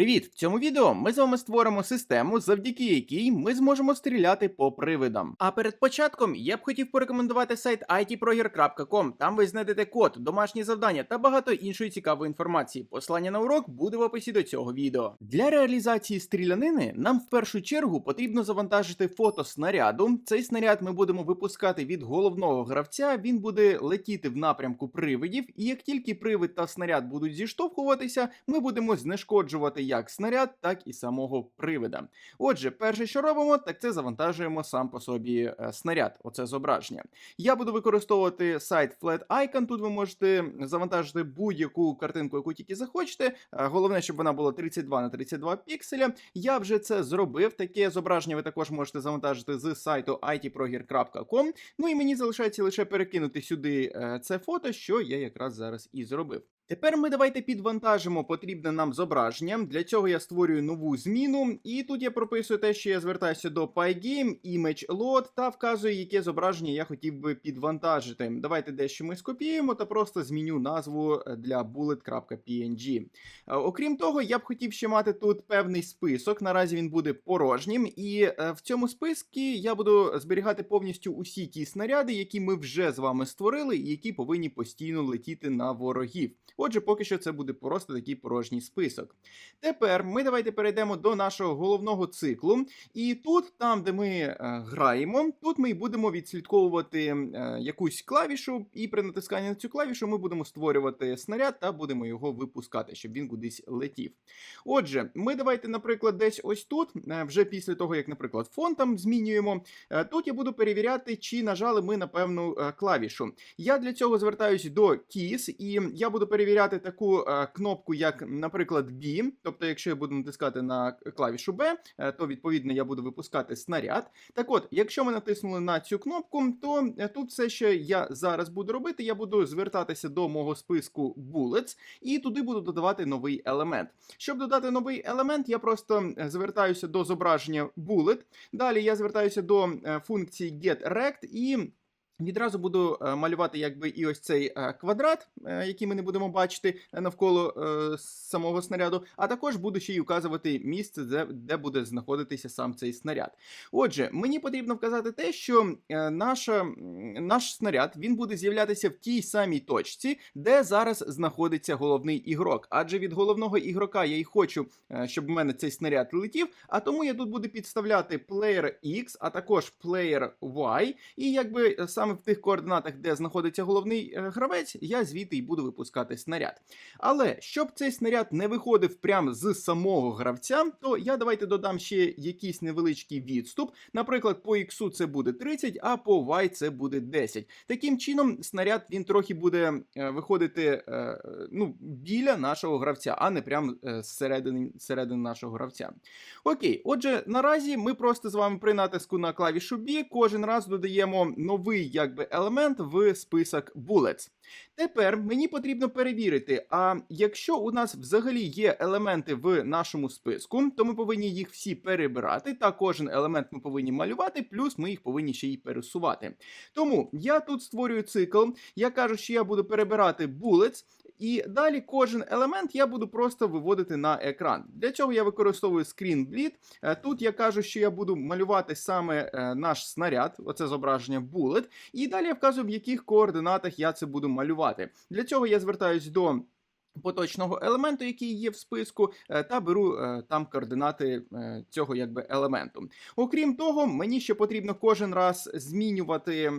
Привіт! В цьому відео ми з вами створимо систему, завдяки якій ми зможемо стріляти по привидам. А перед початком я б хотів порекомендувати сайт itproger.com. Там ви знайдете код, домашні завдання та багато іншої цікавої інформації. Посилання на урок буде в описі до цього відео. Для реалізації стрілянини нам в першу чергу потрібно завантажити фото снаряду. Цей снаряд ми будемо випускати від головного гравця. Він буде летіти в напрямку привидів, і як тільки привид та снаряд будуть зіштовхуватися, ми будемо знешкоджувати як снаряд, так і самого привида. Отже, перше, що робимо, так це завантажуємо сам по собі е, снаряд. Оце зображення. Я буду використовувати сайт Flat Icon. Тут ви можете завантажити будь-яку картинку, яку тільки захочете. Е, Головне, щоб вона була 32 на 32 пікселя. Я вже це зробив. Таке зображення ви також можете завантажити з сайту itproger.com. Ну і мені залишається лише перекинути сюди е, це фото, що я якраз зараз і зробив. Тепер ми давайте підвантажимо потрібне нам зображення. Для цього я створюю нову зміну, і тут я прописую те, що я звертаюся до Pygame, Image Load та вказую, яке зображення я хотів би підвантажити. Давайте дещо ми скопіюємо та просто зміню назву е, для bullet.png. Е, Окрім того, я б хотів ще мати тут певний список. Наразі він буде порожнім, і е, в цьому списку я буду зберігати повністю усі ті снаряди, які ми вже з вами створили, і які повинні постійно летіти на ворогів. Отже, поки що це буде просто такий порожній список. Тепер ми давайте перейдемо до нашого головного циклу. І тут, там, де ми е, граємо, тут ми будемо відслідковувати е, якусь клавішу, і при натисканні на цю клавішу ми будемо створювати снаряд та будемо його випускати, щоб він кудись летів. Отже, ми давайте, наприклад, десь ось тут, е, вже після того, як, наприклад, фон там змінюємо. Тут я буду перевіряти, чи нажали ми на певну клавішу. Я для цього звертаюсь до Keys, і я буду перевіряти таку е, кнопку, як, наприклад, B. Тобто, якщо я буду натискати на клавішу B, е, то відповідно я буду випускати снаряд. Так от, якщо ми натиснули на цю кнопку, то е, тут все, що я зараз буду робити, я буду звертатися до мого списку Bullets і туди буду додавати новий елемент. Щоб додати новий елемент, я просто звертаюся до зображення Bullet. Далі я звертаюся до функції getRect і. Відразу буду е, малювати якби і ось цей е, квадрат, е, який ми не будемо бачити навколо самого снаряду, а також буду ще й указувати місце, де, де буде знаходитися сам цей снаряд. Отже, мені потрібно вказати те, що наша, наш снаряд він буде з'являтися в тій самій точці, де зараз знаходиться головний ігрок. Адже від головного ігрока я й хочу, щоб в мене цей снаряд летів, а тому я тут буду підставляти player X, а також player Y, і якби е, саме в тих координатах, де знаходиться головний е, гравець, я звідти й буду випускати снаряд. Але щоб цей снаряд не виходив прямо з самого гравця, то я давайте додам ще якийсь невеличкий відступ. Наприклад, по X це буде 30, а по Y це буде 10. Таким чином, снаряд він трохи буде е, виходити е, ну, біля нашого гравця, а не прямо зсередини, зсередини нашого гравця. Окей, отже, наразі ми просто з вами при натиску на клавішу B кожен раз додаємо новий якби, елемент в список Bullets. Тепер мені потрібно перевірити, а якщо у нас взагалі є елементи в нашому списку, то ми повинні їх всі перебирати, та кожен елемент ми повинні малювати, плюс ми їх повинні ще й пересувати. Тому я тут створюю цикл, я кажу, що я буду перебирати bullets, і далі кожен елемент я буду просто виводити на екран. Для цього я використовую Bleed. Е, Тут я кажу, що я буду малювати саме е, наш снаряд, оце зображення Bullet, і далі я вказую, в яких координатах я це буду малювати. Для цього я звертаюсь до. Поточного елементу, який є в списку, е, та беру е, там координати е, цього якби елементу. Окрім того, мені ще потрібно кожен раз змінювати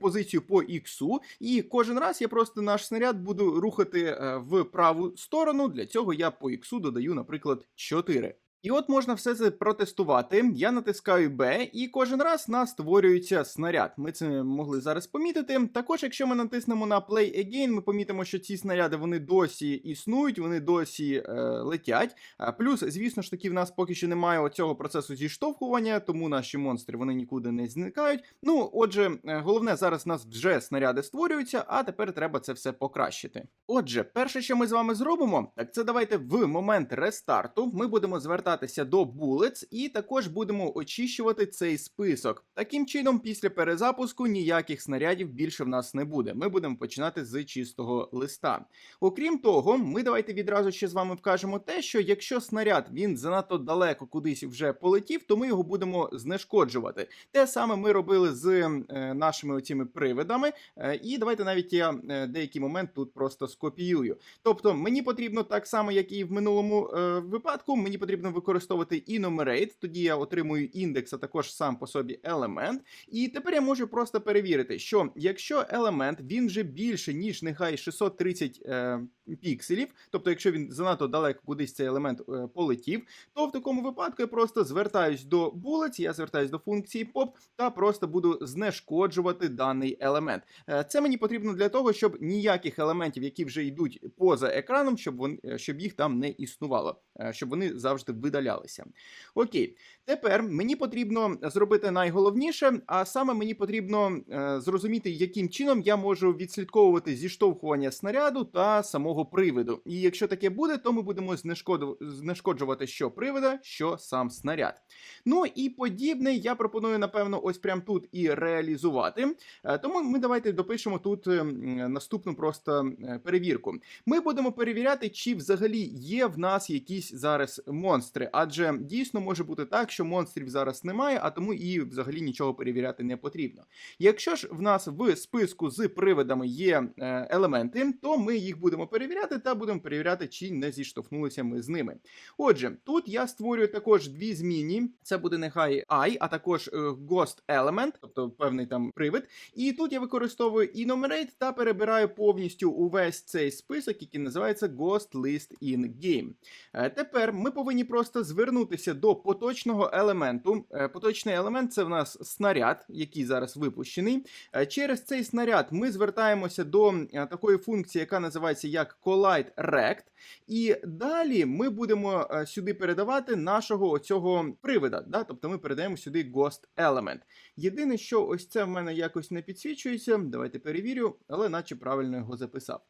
позицію по іксу, і кожен раз я просто наш снаряд буду рухати в праву сторону. Для цього я по іксу додаю, наприклад, 4. І от можна все це протестувати. Я натискаю B, і кожен раз нас створюється снаряд. Ми це могли зараз помітити. Також, якщо ми натиснемо на Play Again, ми помітимо, що ці снаряди вони досі існують, вони досі е, летять. Плюс, звісно ж таки, в нас поки що немає оцього процесу зіштовхування, тому наші монстри вони нікуди не зникають. Ну, отже, е, головне, зараз у нас вже снаряди створюються, а тепер треба це все покращити. Отже, перше, що ми з вами зробимо, так це давайте в момент рестарту ми будемо звертати звертатися до bullets і також будемо очищувати цей список. Таким чином, після перезапуску ніяких снарядів більше в нас не буде. Ми будемо починати з чистого листа. Окрім того, ми давайте відразу ще з вами вкажемо те, що якщо снаряд він занадто далеко кудись вже полетів, то ми його будемо знешкоджувати. Те саме ми робили з е, нашими оціми привидами. Е, і давайте навіть я е, деякий момент тут просто скопіюю. Тобто мені потрібно так само, як і в минулому е, випадку, мені потрібно використовувати enumerate, тоді я отримую індекс, а також сам по собі елемент. І тепер я можу просто перевірити, що якщо елемент він вже більше, ніж нехай 630 е, пікселів, тобто якщо він занадто далеко кудись цей елемент е, полетів, то в такому випадку я просто звертаюсь до bullets, я звертаюсь до функції pop та просто буду знешкоджувати даний елемент. Е, Це мені потрібно для того, щоб ніяких елементів, які вже йдуть поза екраном, щоб вон, е, щоб їх там не існувало, щоб вони завжди видалялися. Окей, тепер мені потрібно зробити найголовніше, а саме мені потрібно е, зрозуміти, яким чином я можу відслідковувати зіштовхування снаряду та самого привиду. І якщо таке буде, то ми будемо знешкоджувати що привида, що сам снаряд. Ну і подібне я пропоную, напевно, ось прямо тут і реалізувати. Е, Тому ми давайте допишемо тут е, наступну просто е, перевірку. Ми будемо перевіряти, чи взагалі є в нас якісь зараз монстри, адже дійсно може бути так, що монстрів зараз немає, а тому і взагалі нічого перевіряти не потрібно. Якщо ж в нас в списку з привидами є е, елементи, то ми їх будемо перевіряти та будемо перевіряти, чи не зіштовхнулися ми з ними. Отже, тут я створюю також дві зміни. Це буде нехай I, а також е, Ghost Element, тобто певний там привид. І тут я використовую enumerate та перебираю повністю увесь цей список, який називається Ghost List in Game. Е, Тепер ми повинні просто звернутися до поточного елементу. Е, Поточний елемент це в нас снаряд, який зараз випущений. Е, Через цей снаряд ми звертаємося до е, такої функції, яка називається як Collide Rect. І далі ми будемо сюди передавати нашого оцього привида. Да? Тобто ми передаємо сюди Ghost Element. Єдине, що ось це в мене якось не підсвічується. Давайте перевірю, але наче правильно його записав.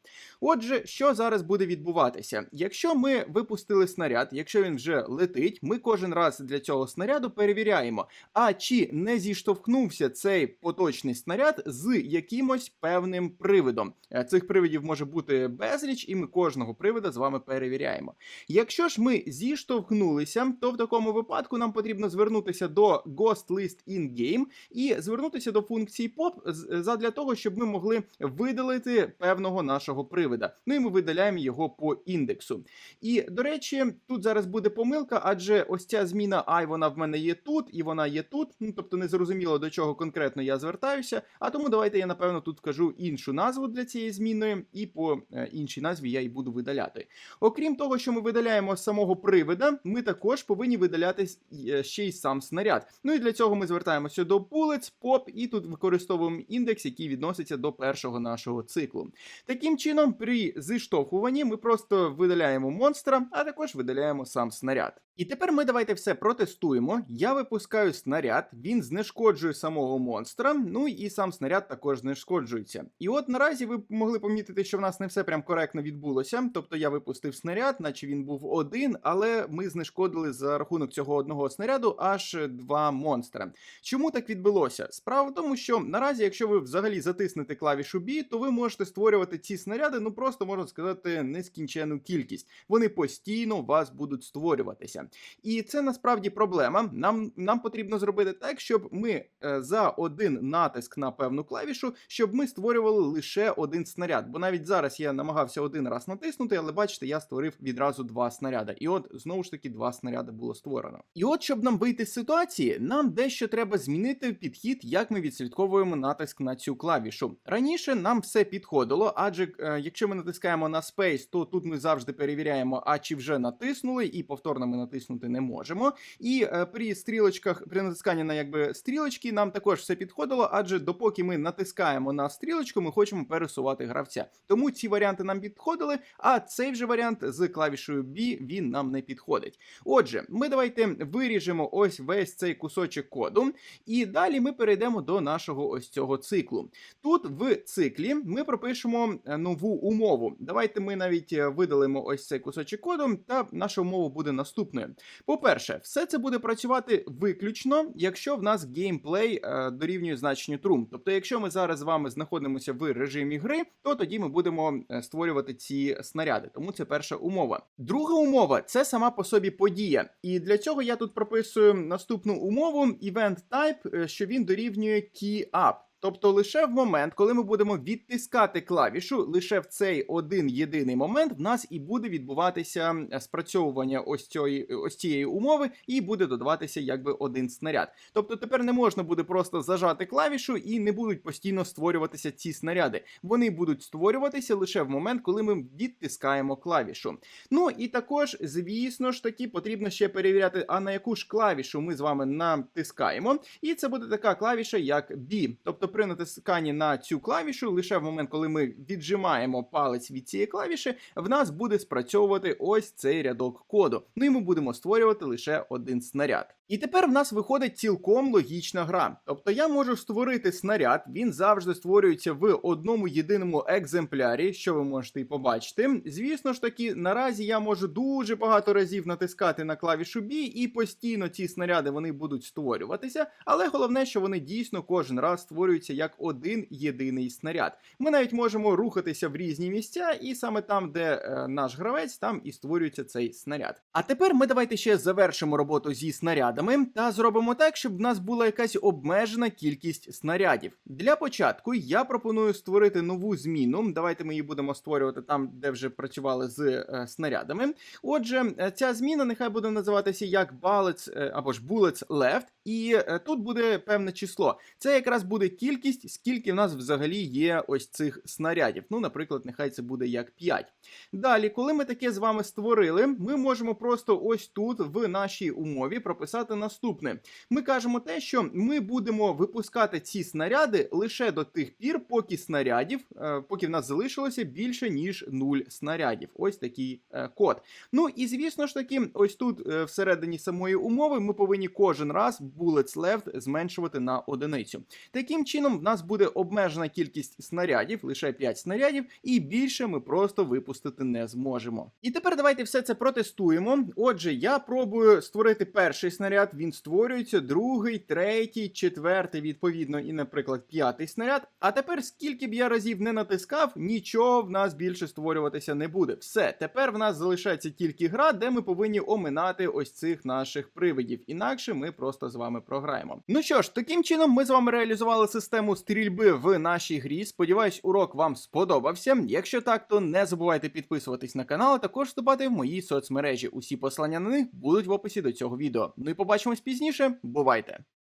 Отже, що зараз буде відбуватися? Якщо ми випустили снаряд, якщо він вже летить, ми кожен раз для цього снаряду перевіряємо, а чи не зіштовхнувся цей поточний снаряд з якимось певним привидом. Е, Цих привидів може бути безліч, і ми кожного привида з вами перевіряємо. Якщо ж ми зіштовхнулися, то в такому випадку нам потрібно звернутися до Ghost List in Game і звернутися до функції POP з- задля того, щоб ми могли видалити певного нашого привида. Ну і ми видаляємо його по індексу. І до речі, тут зараз буде помилка, адже ось ця зміна I, вона в мене є тут, і вона є тут. Ну тобто не зрозуміло до чого конкретно я звертаюся. А тому давайте я напевно тут вкажу іншу назву для цієї зміни, і по е, іншій назві я і буду видаляти. Окрім того, що ми видаляємо самого привида, ми також повинні видаляти е, ще й сам снаряд. Ну і для цього ми звертаємося до bullets, pop, і тут використовуємо індекс, який відноситься до першого нашого циклу. Таким чином, при зіштовхуванні ми просто видаляємо монстра, а також видаляємо сам снаряд. І тепер ми давайте все протестуємо. Я випускаю снаряд, він знешкоджує самого монстра, ну і сам снаряд також знешкоджується. І от наразі ви могли помітити, що в нас не все прям коректно відбулося. Тобто я випустив снаряд, наче він був один, але ми знешкодили за рахунок цього одного снаряду аж два монстра. Чому так відбулося? Справа в тому, що наразі, якщо ви взагалі затиснете клавішу B, то ви можете створювати ці снаряди, ну просто можна сказати, нескінчену кількість. Вони постійно вас будуть створюватися. І це насправді проблема. Нам, нам потрібно зробити так, щоб ми е, за один натиск на певну клавішу, щоб ми створювали лише один снаряд. Бо навіть зараз я намагався один раз натиснути, але бачите, я створив відразу два снаряди. І от знову ж таки два снаряди було створено. І от, щоб нам вийти з ситуації, нам дещо треба змінити підхід, як ми відслідковуємо натиск на цю клавішу. Раніше нам все підходило, адже е, якщо ми натискаємо на Space, то тут ми завжди перевіряємо, а чи вже натиснули, і повторно ми натиснути не можемо. І е, при стрілочках, при натисканні на якби стрілочки, нам також все підходило, адже допоки ми натискаємо на стрілочку, ми хочемо пересувати гравця. Тому ці варіанти нам підходили, а цей вже варіант з клавішою B він нам не підходить. Отже, ми давайте виріжемо ось весь цей кусочок коду, і далі ми перейдемо до нашого ось цього циклу. Тут в циклі ми пропишемо е, нову умову. Давайте ми навіть е, видалимо ось цей кусочок коду, та наша умова буде наступною. По-перше, все це буде працювати виключно, якщо в нас геймплей е, дорівнює значенню true. Тобто, якщо ми зараз з вами знаходимося в режимі гри, то тоді ми будемо е, створювати ці снаряди. Тому це перша умова. Друга умова це сама по собі подія. І для цього я тут прописую наступну умову event type, е, що він дорівнює key up. Тобто лише в момент, коли ми будемо відтискати клавішу, лише в цей один єдиний момент в нас і буде відбуватися е, спрацьовування ось цієї, ось цієї умови, і буде додаватися якби один снаряд. Тобто тепер не можна буде просто зажати клавішу і не будуть постійно створюватися ці снаряди. Вони будуть створюватися лише в момент, коли ми відтискаємо клавішу. Ну і також, звісно ж таки, потрібно ще перевіряти, а на яку ж клавішу ми з вами натискаємо. І це буде така клавіша, як B. Тобто при натисканні на цю клавішу, лише в момент, коли ми віджимаємо палець від цієї клавіші, в нас буде спрацьовувати ось цей рядок коду. Ну і ми будемо створювати лише один снаряд. І тепер в нас виходить цілком логічна гра. Тобто я можу створити снаряд, він завжди створюється в одному єдиному екземплярі, що ви можете і побачити. Звісно ж таки, наразі я можу дуже багато разів натискати на клавішу B, і постійно ці снаряди вони будуть створюватися. Але головне, що вони дійсно кожен раз створюються як один єдиний снаряд. Ми навіть можемо рухатися в різні місця, і саме там, де е, наш гравець, там і створюється цей снаряд. А тепер ми давайте ще завершимо роботу зі снарядами та зробимо так, щоб в нас була якась обмежена кількість снарядів. Для початку я пропоную створити нову зміну. Давайте ми її будемо створювати там, де вже працювали з е, снарядами. Отже, е, ця зміна нехай буде називатися як bullets е, або ж bullets left, і е, тут буде певне число. Це якраз буде кількість, скільки в нас взагалі є ось цих снарядів. Ну, наприклад, нехай це буде як 5. Далі, коли ми таке з вами створили, ми можемо просто ось тут в нашій умові прописати наступне. Ми кажемо те, що ми будемо випускати ці снаряди лише до тих пір, поки снарядів, е, поки в нас залишилося більше ніж 0 снарядів. Ось такий е, код. Ну і звісно ж таки, ось тут е, всередині самої умови ми повинні кожен раз bullets left зменшувати на одиницю. Таким чином, в нас буде обмежена кількість снарядів, лише 5 снарядів, і більше ми просто випустити не зможемо. І тепер давайте все це протестуємо. Отже, я пробую створити перший снаряд, він створюється, другий, третій, четвертий, відповідно, і, наприклад, п'ятий снаряд. А тепер, скільки б я разів не натискав, нічого в нас більше створюватися не буде. Все, тепер в нас залишається тільки гра, де ми повинні оминати ось цих наших привидів. Інакше ми просто з вами програємо. Ну що ж, таким чином ми з вами реалізували систему стрільби в нашій грі. Сподіваюсь, урок вам сподобався. Якщо так, то не забувайте підписуватись на канал, а також вступати в мої соцмережі. Усі посилання на них будуть в описі до цього відео. Ну і побачимось пізніше. Бувайте!